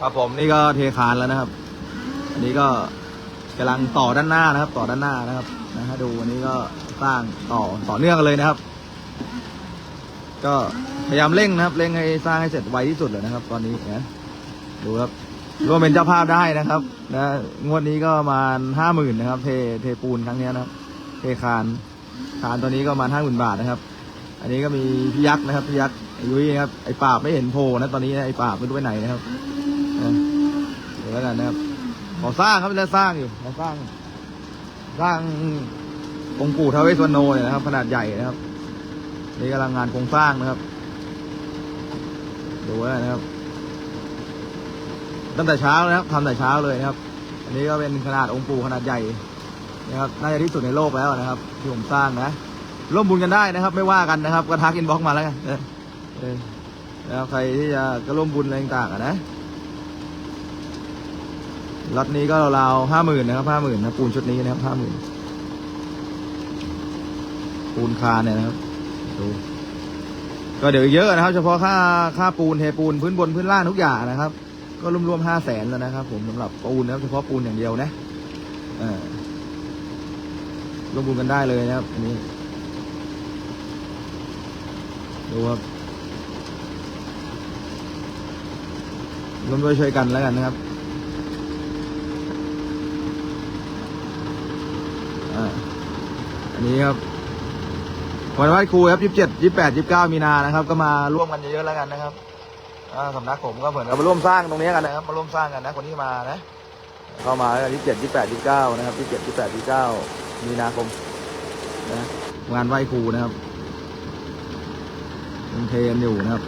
ครับผมนี่ก็เทคานแล้วนะครับ อันนี้ก็กำลังต่อด้านหน้านะครับ ต่อด้านหน้านะครับนะฮะดูอันนี้ก็สร้างต่อต่อเนื่องกันเลยนะครับ ก็พยายามเร่งนะครับเร่งให้สร้างให้เสร็จไวที่สุดเลยนะครับ ตอนนี้นะดูครับร่วมเป็นเจ้าภาพได้นะครับนะงวดนี้ก็มาห้าหมื่นนะครับ เทเทปูนครั้งนี้นะครับ เทคานคานตัวนี้ก็มาห้าหมื่นบาทนะครับ อันนี้ก็มีพี่ยักษ์นะครับพี่ยักษ์ยุ้ยครับไอ้ปราบไม่เห็นโผล่นะตอนนี้นะไอ้ปราบไม่รู้ไปไหนนะครับ เดี๋ยวแล้วกันนะครับขอสร้างครับแล้วสร้างอยู่ขอสร้าง สร้างองค์ปู่ทาวเวสวรโนเนี่ยนะครับ ขนาดใหญ่นะครับนี่กำลังงานโครงสร้างนะครับ ดูไว้นะครับ ตั้งแต่เช้านะครับทำแต่เช้าเลยนะครับ อันนี้ก็เป็นขนาดองค์ปู่ขนาดใหญ่นะครับน่าจะที่สุดในโลกแล้วนะครับ ที่ผมสร้างนะร่วมบุญกันได้นะครับ ไม่ว่ากันนะครับ ก็ทักอินบ็อกซ์มาแล้วกันเออเออแล้วใครที่จะก็ร่วมบุญอะไรต่างๆนะ ล็อตนี้ก็ราวๆห้าหมื่นนะครับห้าหมื่นนะปูนชุดนี้นะครับห้าหมื่นปูนคานเนี่ยนะครับดูก็เดี๋ยวเยอะนะครับ เฉพาะค่าค่าปูนเทปูนพื้นบนพื้นล่างทุกอย่างนะครับ ก็รวมๆห้าแสนแล้วนะครับ ผมสำหรับปูนนะครับเฉพาะปูนอย่างเดียวนะเออร่วมบุญกันได้เลยนะครับอันนี้ดูครับร่วมด้วยช่วยกันแล้วกันนะครับ อันนี้ครับวันไหว้ครูครับยี่สิบเจ็ดยี่แปดยี่เก้ามีนานะครับ ก็มาร่วมกันเยอะๆแล้วกันนะครับสำนักผมก็เหมือนกับมาร่วมสร้างตรงนี้กันนะครับ มาร่วมสร้างกันนะ คนที่มานะเข้ามายี่สิบเจ็ดยี่แปดยี่เก้านะครับยี่สิบเจ็ดยี่แปดยี่เก้ามีนาคมนะงานไหว้ครูนะครับยังเทนอยู่นะครับ